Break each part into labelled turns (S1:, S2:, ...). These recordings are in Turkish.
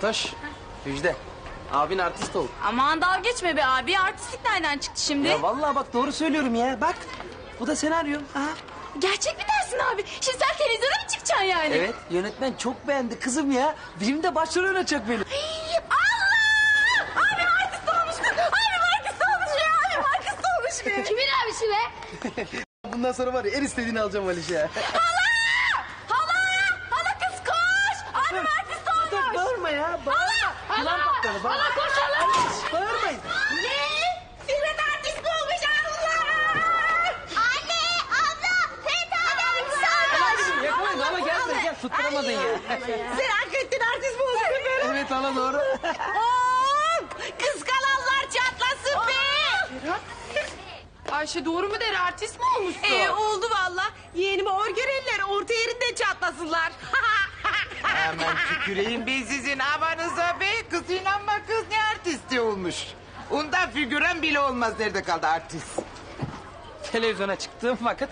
S1: Fatoş, Müjde. Abin artist oldu.
S2: Aman dalga geçme be abi. Artistlik nereden çıktı şimdi?
S1: Ya vallahi bak doğru söylüyorum ya. Bak bu da senaryo. Aha.
S2: Gerçek mi dersin abi? Şimdi sen televizyona mı çıkacaksın yani?
S1: Evet yönetmen çok beğendi kızım ya. Filmde başrol oynayacak beni.
S2: Allah! Abim artist olmuş. Abim artist olmuş ya. Abim artist olmuş be. Kimin abisi be?
S1: Bundan sonra var ya en istediğini alacağım Aliş ya.
S2: Hala! Hala kız koş! Abim artist
S1: Fatoş
S2: olmuş.
S1: Bağırma ya. Bağırma.
S2: Hala!
S1: Kulağım patladı. Bağırma.
S2: Hala koş hala!
S1: Bağırmayın.
S2: Ne? Fikret artist mi olmuş Allah? Anne, abla, Ferit abi olmuş.
S1: Yakalayın hala gel buraya gel. Tutturamadın ya.
S2: Sen hakikaten artist mi oldun efendim?
S1: evet hala doğru.
S2: Hop! Kıskananlar çatlasın be!
S3: Ayşe doğru mu der artist mi olmuşsun?
S2: Ee, oldu valla. Yeğenime or görenler orta yerinde çatlasınlar.
S4: Hemen tüküreyim ben sizin amanıza be. Kız inanma kız ne artisti olmuş. Ondan figüren bile olmaz nerede kaldı artist.
S1: Televizyona çıktığım vakit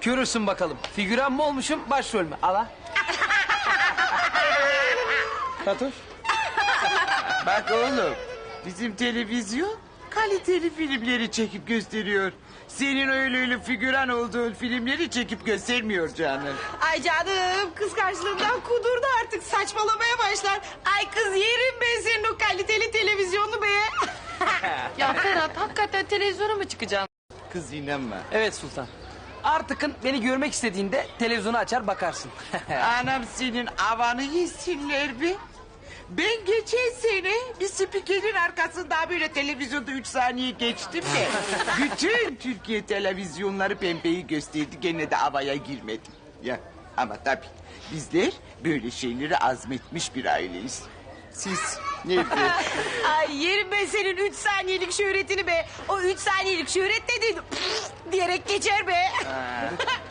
S1: görürsün bakalım. Figüran mı olmuşum başrol mü? Ala. Fatoş.
S4: Bak oğlum bizim televizyon kaliteli filmleri çekip gösteriyor. Senin öyle öyle figüran olduğun filmleri çekip göstermiyor canım.
S2: Ay canım kız karşılığından kudurdu artık saçmalamaya başlar. Ay kız yerim ben senin o kaliteli televizyonu be.
S3: Ya Ferhat hakikaten televizyona mı çıkacaksın?
S4: Kız inanma.
S1: Evet Sultan. Artıkın beni görmek istediğinde televizyonu açar bakarsın.
S4: Anam senin avanı yesinler be. Ben geçen sene bir spikerin arkasında böyle televizyonda üç saniye geçtim de... ...bütün Türkiye televizyonları pembeyi gösterdi gene de havaya girmedim. Ya ama tabii bizler böyle şeyleri azmetmiş bir aileyiz. Siz nerede?
S2: Ay yerim ben senin üç saniyelik şöhretini be. O üç saniyelik şöhret dediğin püf diyerek geçer be.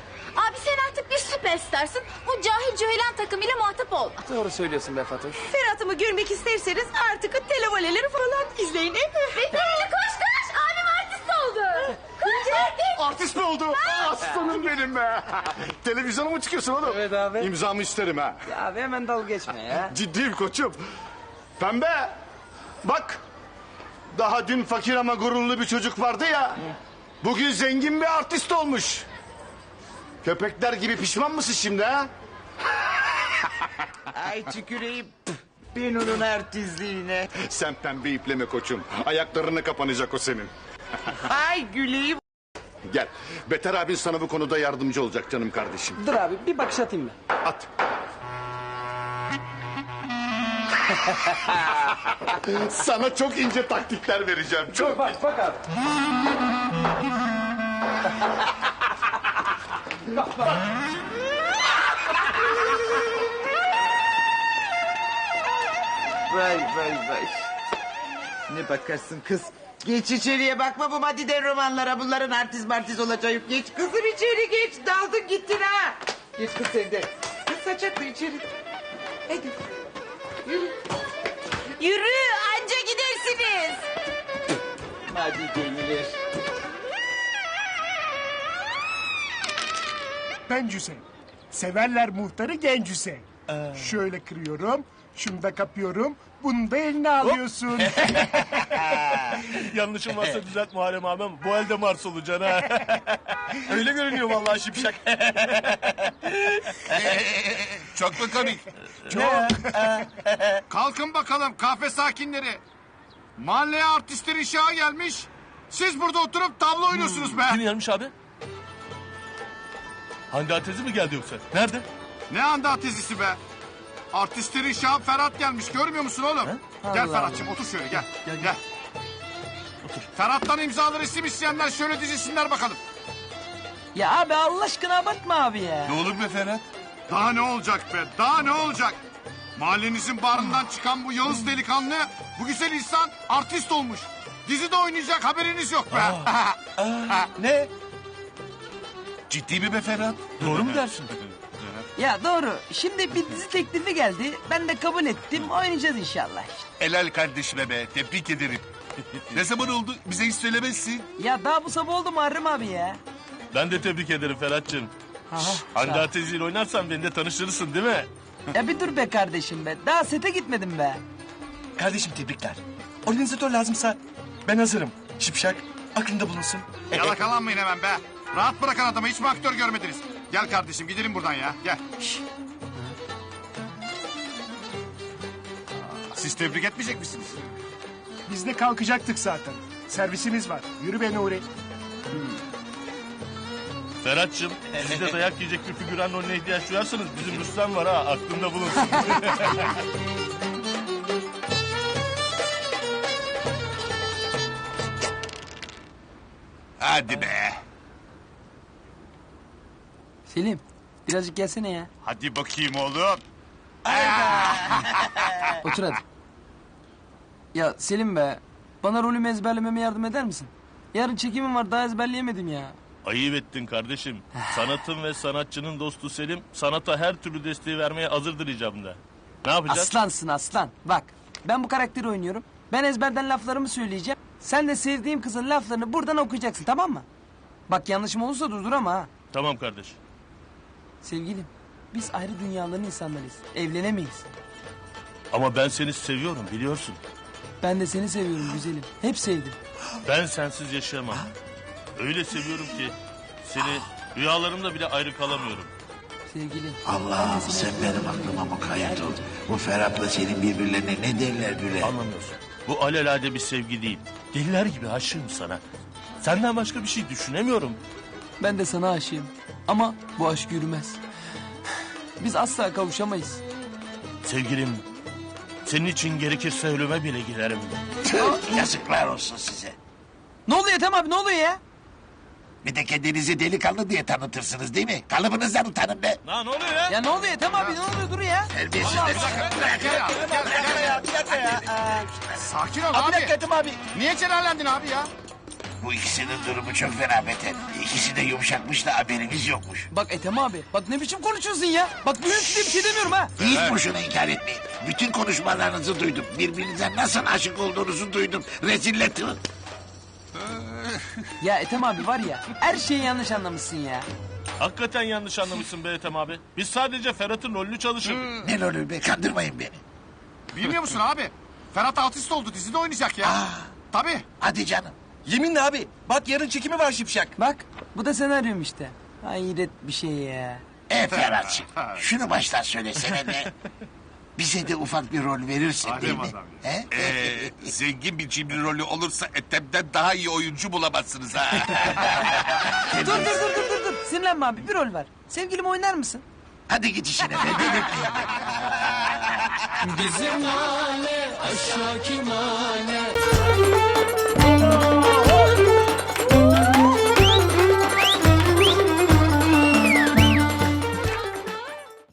S5: Artık süperstarsın. Bu cahil cühelan takımıyla muhatap olma.
S1: Doğru söylüyorsun be Fatoş.
S2: Ferhat'ımı görmek isterseniz artık televoleleri falan izleyin değil mi?
S5: Bekleyin koş koş. Abim artist oldu.
S6: Artist mi oldu? Aslanım benim be. Televizyona mı çıkıyorsun oğlum?
S1: Evet abi.
S6: İmzamı isterim ha.
S1: Ya abi hemen dalga geçme ya.
S6: Ciddiyim koçum. Pembe. Bak. Daha dün fakir ama gururlu bir çocuk vardı ya. Bugün zengin bir artist olmuş. Köpekler gibi pişman mısın şimdi ha?
S4: Ay tüküreyim. Ben onun artistliğine.
S6: Sen pembe ipleme koçum. Ayaklarına kapanacak o senin.
S4: Ay güleyim.
S6: Gel. Beter abin sana bu konuda yardımcı olacak canım kardeşim.
S1: Dur abi bir bakış atayım mı?
S6: At. sana çok ince taktikler vereceğim. Çok.
S1: Bak bak abi.
S4: Vay vay vay. Ne bakarsın kız. Geç içeriye bakma bu madiden romanlara. Bunların artist martist olacağı yok. Geç kızım içeri geç. Daldın gittin ha. Geç kız sen de. Kız saçaklı içeri. Hadi. Yürü.
S2: Yürü anca gidersiniz.
S4: Madideliler.
S7: Ben. Severler muhtarı Gencüse. Şöyle kırıyorum, şunu da kapıyorum, bunu da eline alıyorsun.
S8: Yanlışım varsa düzelt Muharrem abim. Bu elde Mars olacaksın ha. Öyle görünüyor vallahi şipşak.
S6: Çok mu komik? Kalkın bakalım kahve sakinleri. Mahalleye artistlerin şaha gelmiş. Siz burada oturup tablo oynuyorsunuz be.
S8: Kim gelmiş abi? Hande Atezi mi geldi yoksa? Nerede?
S6: Ne anda atezisi be? Artistlerin şahı Ferhat gelmiş görmüyor musun oğlum? Gel
S1: Allah
S6: Ferhat'cığım otur şöyle gel. Gel Ferhat'tan imzalı resim isteyenler şöyle dizilsinler bakalım.
S1: Ya abi Allah aşkına abartma abi ya.
S8: Ne olur be Ferhat?
S6: Daha ne olacak be daha ne olacak? Mahallenizin barından çıkan bu Yağız delikanlı bu güzel insan artist olmuş. Dizide oynayacak haberiniz yok be.
S8: Ne? Ciddi mi be Ferhat? Doğru mu dersin?
S1: Ya doğru. Şimdi bir dizi teklifi geldi. Ben de kabul ettim. Oynayacağız inşallah işte.
S8: Helal kardeşime be. Tebrik ederim. ne zaman oldu? Bize hiç söylemezsin.
S1: Ya daha bu sabah oldu Muharrem abi ya.
S8: Ben de tebrik ederim Ferhat'cığım. Hande
S1: sağ ol.
S8: Atezi ile oynarsan beni de tanıştırırsın değil mi?
S1: Ya bir dur be kardeşim be. Daha sete gitmedim be.
S8: Kardeşim tebrikler. Organizatör lazımsa ben hazırım. Şipşak aklında bulunsun.
S9: Yalakalanmayın hemen be. Rahat bırakın adamı hiç mi aktör görmediniz? Gel kardeşim gidelim buradan ya gel. Siz tebrik etmeyecek misiniz?
S7: Biz de kalkacaktık zaten. Servisimiz var. Yürü be Nuri.
S8: Ferhat'cığım siz de dayak yiyecek bir figüran rolüne ihtiyaç duyarsanız bizim Rüstem var ha aklında bulunsun.
S9: Hadi be.
S1: Selim birazcık gelsene ya.
S9: Hadi bakayım oğlum.
S1: Otur hadi. Ya Selim be bana rolümü ezberlememe yardım eder misin? Yarın çekimim var daha ezberleyemedim ya.
S8: Ayıp ettin kardeşim. Sanatın ve sanatçının dostu Selim sanata her türlü desteği vermeye hazırdır icabında. Ne yapacağız?
S1: Aslansın aslan. Bak ben bu karakteri oynuyorum. Ben ezberden laflarımı söyleyeceğim. Sen de sevdiğim kızın laflarını buradan okuyacaksın tamam mı? Bak yanlışım olursa durdur ama ha.
S8: Tamam kardeş.
S1: Sevgilim biz ayrı dünyaların insanlarıyız. Evlenemeyiz.
S8: Ama ben seni seviyorum biliyorsun.
S1: Ben de seni seviyorum güzelim. Hep sevdim.
S8: Ben sensiz yaşayamam. Öyle seviyorum ki seni rüyalarımda bile ayrı kalamıyorum.
S1: Sevgilim.
S10: Allah'ım sen benim aklıma mukayyet ol. Bu Ferhat'la senin birbirlerine ne derler böyle?
S8: Anlamıyorsun. Bu alelade bir sevgi değil. Deliler gibi aşığım sana. Senden başka bir şey düşünemiyorum.
S1: Ben de sana aşığım. Ama bu aşk yürümez. Biz asla kavuşamayız.
S8: Sevgilim, senin için gerekirse ölüme bile giderim.
S10: Tüh, yazıklar olsun size.
S1: Ne oluyor Ethem abi ne oluyor ya?
S10: Bir de kendinizi delikanlı diye tanıtırsınız değil mi? Kalıbınızdan utanın be.
S8: Na ne oluyor ya?
S1: Ya ne oluyor Ethem abi ne oluyor dur ya.
S10: Terbiyesizler.
S9: Sakin ol abi. Niye celallendin abi ya?
S10: Bu ikisinin durumu çok fena beter. İkisi de yumuşakmış da haberimiz yokmuş.
S1: Bak Ethem abi bak ne biçim konuşuyorsun ya. Bak büyük diye bir şey demiyorum ha.
S10: Hiç boşuna inkar etmeyin. Bütün konuşmalarınızı duydum. Birbirinize nasıl aşık olduğunuzu duydum. Rezillettim.
S1: Ya Ethem abi var ya her şeyi yanlış anlamışsın ya.
S8: Hakikaten yanlış anlamışsın be Ethem abi. Biz sadece Ferhat'ın rolünü çalışırdık.
S10: Ne olur be kandırmayın beni.
S9: Bilmiyor musun abi? Ferhat artist oldu dizide oynayacak ya. Tabii.
S10: Hadi canım.
S8: Yeminle abi. Bak yarın çekimi var Şipşak.
S1: Bak bu da senaryom işte. Hayret bir şey ya.
S10: E Ferhat'cığım şunu baştan söylesene de. Bize de ufak bir rol verirsin değil mi? He?
S11: Ee, zengin bir cimri rolü olursa Ethem'den daha iyi oyuncu bulamazsınız ha.
S1: dur dur dur dur dur dur. Sinirlenme abi bir rol var. Sevgilim oynar mısın?
S10: Hadi git işine be.
S12: Bizim hale aşağı kim hale